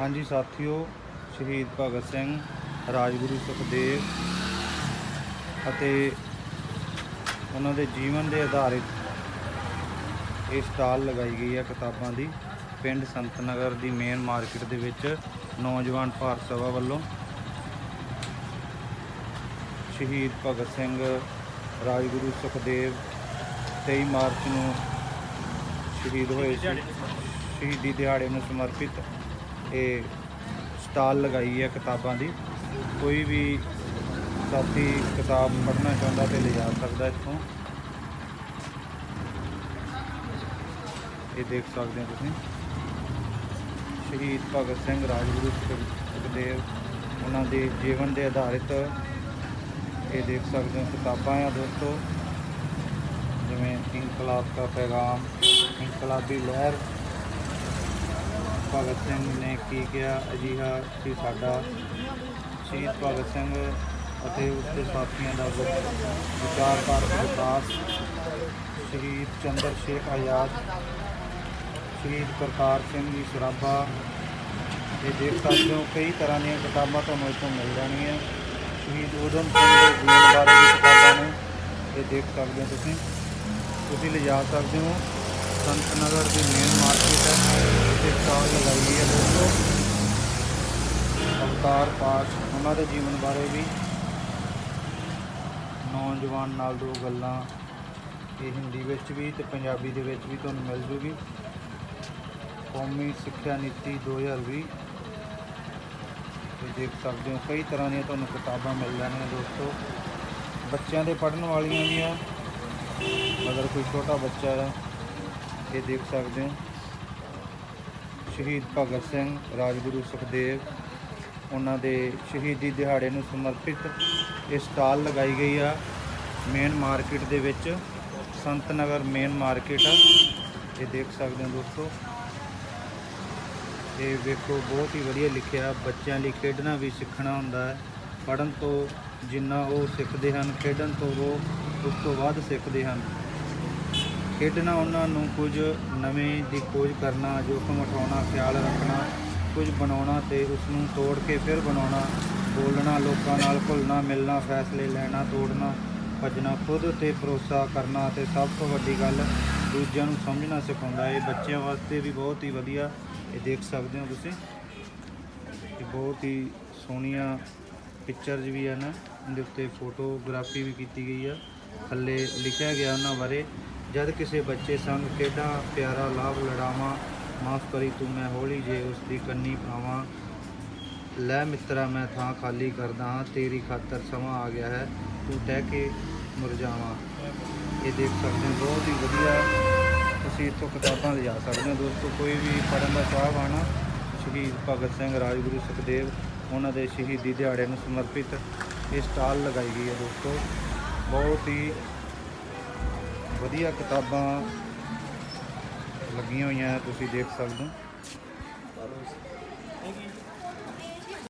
ਹਾਂਜੀ ਸਾਥੀਓ, ਸ਼ਹੀਦ ਭਗਤ ਸਿੰਘ, ਰਾਜਗੁਰੂ ਸੁਖਦੇਵ ਅਤੇ ਉਹਨਾਂ ਦੇ ਜੀਵਨ ਦੇ ਆਧਾਰਿਤ ਇਹ ਸਟਾਲ ਲਗਾਈ ਗਈ ਹੈ ਕਿਤਾਬਾਂ ਦੀ, ਪਿੰਡ ਸੰਤ ਨਗਰ ਦੀ ਮੇਨ ਮਾਰਕੀਟ ਦੇ ਵਿੱਚ ਨੌਜਵਾਨ ਭਾਰਤ ਸਭਾ ਵੱਲੋਂ। ਸ਼ਹੀਦ ਭਗਤ ਸਿੰਘ, ਰਾਜਗੁਰੂ ਸੁਖਦੇਵ 23 ਮਾਰਚ ਨੂੰ ਸ਼ਹੀਦ ਹੋਏ ਸੀ, ਸ਼ਹੀਦੀ ਦਿਹਾੜੇ ਨੂੰ ਸਮਰਪਿਤ ਇਹ ਸਟਾਲ ਲਗਾਈ ਹੈ ਕਿਤਾਬਾਂ ਦੀ। ਕੋਈ ਵੀ ਸਾਥੀ ਕਿਤਾਬ ਪੜ੍ਹਨਾ ਚਾਹੁੰਦਾ ਤੇ ਲਿਜਾ ਸਕਦਾ ਇੱਥੋਂ। ਇਹ ਦੇਖ ਸਕਦੇ ਹੋ ਤੁਸੀਂ। ਸ਼ਹੀਦ ਭਗਤ ਸਿੰਘ ਰਾਜਗੁਰੂ ਸੁਖ- ਸੁਖਦੇਵ ਉਹਨਾਂ ਦੇ ਜੀਵਨ ਦੇ ਆਧਾਰਿਤ ਇਹ ਦੇਖ ਸਕਦੇ ਹੋ ਕਿਤਾਬਾਂ ਆ ਦੋਸਤੋ। ਜਿਵੇਂ ਇਨਕਲਾਬ ਦਾ ਪੈਗਾਮ, ਇਨਕਲਾਬੀ ਲਹਿਰ ਭਗਤ ਸਿੰਘ ਨੇ ਕੀ ਕਿਹਾ? ਅਜਿਹਾ ਕਿ ਸਾਡਾ ਸ਼ਹੀਦ ਭਗਤ ਸਿੰਘ ਅਤੇ ਉਸ ਦੇ ਸਾਥੀਆਂ ਦਾ ਵਿ- ਵਿਚਾਰਧਾਰਕ ਵਿਕਾਸ। ਸ਼ਹੀਦ ਚੰਦਰ ਸ਼ੇਖ ਆਜ਼ਾਦ, ਸ਼ਹੀਦ ਕਰਤਾਰ ਸਿੰਘ ਜੀ ਸਰਾਭਾ। ਇਹ ਦੇਖ ਸਕਦੇ ਹੋ, ਕਈ ਤਰ੍ਹਾਂ ਦੀਆਂ ਕਿਤਾਬਾਂ ਤੁਹਾਨੂੰ ਇੱਥੋਂ ਮਿਲ ਜਾਣਗੀਆਂ। ਸ਼ਹੀਦ ਊਧਮ ਸਿੰਘ ਦੇ ਜੀਵਨ ਬਾਰੇ ਵੀ ਕਿਤਾਬਾਂ ਨੇ, ਇਹ ਦੇਖ ਸਕਦੇ ਹੋ ਤੁਸੀਂ। ਤੁਸੀਂ ਲਿਜਾ ਸਕਦੇ ਹੋ। ਸੰਤ ਨਗਰ ਦੀ ਮੇਨ ਮਾਰਕੀਟ ਹੈ। ਇੱਥੇ ਸਟਾਲ ਲਗਾਈ ਹੈ ਦੋਸਤੋ। ਅਵਤਾਰ ਪਾਠ, ਉਹਨਾਂ ਦੇ ਜੀਵਨ ਬਾਰੇ ਵੀ। ਨੌਜਵਾਨ ਨਾਲ ਦੋ ਗੱਲਾਂ, ਇਹ ਹਿੰਦੀ ਵਿੱਚ ਵੀ ਤੇ ਪੰਜਾਬੀ ਦੇ ਵਿੱਚ ਵੀ ਤੁਹਾਨੂੰ ਮਿਲ ਜੂਗੀ। ਕੌਮੀ ਸਿੱਖਿਆ ਨੀਤੀ 2020 ਤੇ ਦੇਖ ਸਕਦੇ ਹੋ, ਕਈ ਤਰ੍ਹਾਂ ਦੀਆਂ ਤੁਹਾਨੂੰ ਕਿਤਾਬਾਂ ਮਿਲ ਜਾਣਗੀਆਂ ਦੋਸਤੋ। ਬੱਚਿਆਂ ਦੇ ਪੜ੍ਹਨ ਵਾਲੀਆਂ ਵੀ ਆ ਅਗਰ ਕੋਈ ਛੋਟਾ ਬੱਚਾ ਹੈ, ਇਹ ਦੇਖ ਸਕਦੇ ਹੋ। ਸ਼ਹੀਦ ਭਗਤ ਸਿੰਘ, ਰਾਜਗੁਰੂ ਸੁਖਦੇਵ, ਉਹਨਾਂ ਦੇ ਸ਼ਹੀਦੀ ਦਿਹਾੜੇ ਨੂੰ ਸਮਰਪਿਤ ਇਹ ਸਟਾਲ ਲਗਾਈ ਗਈ ਆ। ਮੇਨ ਮਾਰਕੀਟ ਦੇ ਵਿੱਚ ਸੰਤ ਨਗਰ ਮੇਨ ਮਾਰਕੀਟ ਆ। ਇਹ ਦੇਖ ਸਕਦੇ ਹੋ ਦੋਸਤੋ। ਇਹ ਵੇਖੋ, ਬਹੁਤ ਹੀ ਵਧੀਆ ਲਿਖਿਆ, ਬੱਚਿਆਂ ਲਈ ਖੇਡਣਾ ਵੀ ਸਿੱਖਣਾ ਹੁੰਦਾ ਹੈ। ਪੜਨ ਤੋਂ ਜਿੰਨਾ ਉਹ ਸਿੱਖਦੇ ਹਨ, ਖੇਡਣ ਤੋਂ ਉਹ ਉਸ ਤੋਂ ਵੱਧ ਸਿੱਖਦੇ ਹਨ। ਖੇਡਣਾ ਉਹਨਾਂ ਨੂੰ ਕੁਝ ਨਵੇਂ ਦੀ ਖੋਜ ਕਰਨਾ, ਜੋਖਮ ਉਠਾਉਣਾ, ਖਿਆਲ ਰੱਖਣਾ, ਕੁਝ ਬਣਾਉਣਾ ਤੇ ਉਸ ਨੂੰ ਤੋੜ ਕੇ ਫਿਰ ਬਣਾਉਣਾ, ਬੋਲਣਾ, ਲੋਕਾਂ ਨਾਲ ਘੁਲਣਾ, ਮਿਲਣਾ, ਫੈਸਲੇ ਲੈਣਾ, ਤੋੜਨਾ, ਭੱਜਣਾ, ਖੁਦ ਤੇ ਭਰੋਸਾ ਕਰਨਾ ਤੇ ਸਭ ਤੋਂ ਵੱਡੀ ਗੱਲ ਦੂਜਿਆਂ ਨੂੰ ਸਮਝਣਾ ਸਿਖਾਉਂਦਾ। ਇਹ ਬੱਚਿਆਂ ਵਾਸਤੇ ਵੀ ਬਹੁਤ ਹੀ ਵਧੀਆ। ਇਹ ਦੇਖ ਸਕਦੇ ਹੋ ਤੁਸੀਂ। ਇਹ ਬਹੁਤ ਹੀ ਸੋਹਣੀਆਂ ਪਿਕਚਰਸ ਵੀ ਹਨ। ਇਹਦੇ ਉੱਤੇ ਫੋਟੋਗ੍ਰਾਫੀ ਵੀ ਕੀਤੀ ਗਈ ਆ। ਥੱਲੇ ਲਿਖਿਆ ਗਿਆ ਉਹਨਾਂ ਬਾਰੇ। ਜਦ ਕਿਸੇ ਬੱਚੇ ਸੰਗ ਖੇਡਾਂ ਪਿਆਰਾ ਲਾਭ ਲੜਾਵਾਂ, ਮਾਫ ਕਰੀ ਤੂੰ ਮੈਂ ਹੌਲੀ ਜੇ ਉਸ ਦੀ ਕੰਨੀ ਪਾਵਾਂ। ਲੈ ਮਿੱਤਰਾ, ਮੈਂ ਥਾਂ ਖਾਲੀ ਕਰਦਾ ਹਾਂ, ਤੇਰੀ ਖਾਤਰ ਸਮਾਂ ਆ ਗਿਆ ਹੈ, ਤੂੰ ਟਹਿ ਕੇ ਮੁਰਝਾਵਾਂ ਇਹ ਦੇਖ ਸਕਦੇ ਹੋ, ਬਹੁਤ ਹੀ ਵਧੀਆ ਤੁਸੀਂ ਇੱਥੋਂ ਕਿਤਾਬਾਂ ਲਿਜਾ ਸਕਦੇ ਹੋ। ਦੋਸਤੋ, ਕੋਈ ਵੀ ਪੜ੍ਹਨ ਦਾ ਚਾਹਵਾਨ ਆਣਾ ਸ਼ਹੀਦ ਭਗਤ ਸਿੰਘ, ਰਾਜਗੁਰੂ ਸੁਖਦੇਵ, ਉਹਨਾਂ ਦੇ ਸ਼ਹੀਦੀ ਦਿਹਾੜੇ ਨੂੰ ਸਮਰਪਿਤ ਇਹ ਸਟਾਲ ਲਗਾਈ ਗਈ ਹੈ ਦੋਸਤੋ। ਬਹੁਤ ਹੀ ਵਧੀਆ ਕਿਤਾਬਾਂ ਲੱਗੀਆਂ ਹੋਈਆਂ ਤੁਸੀਂ ਦੇਖ ਸਕਦੇ ਹੋ।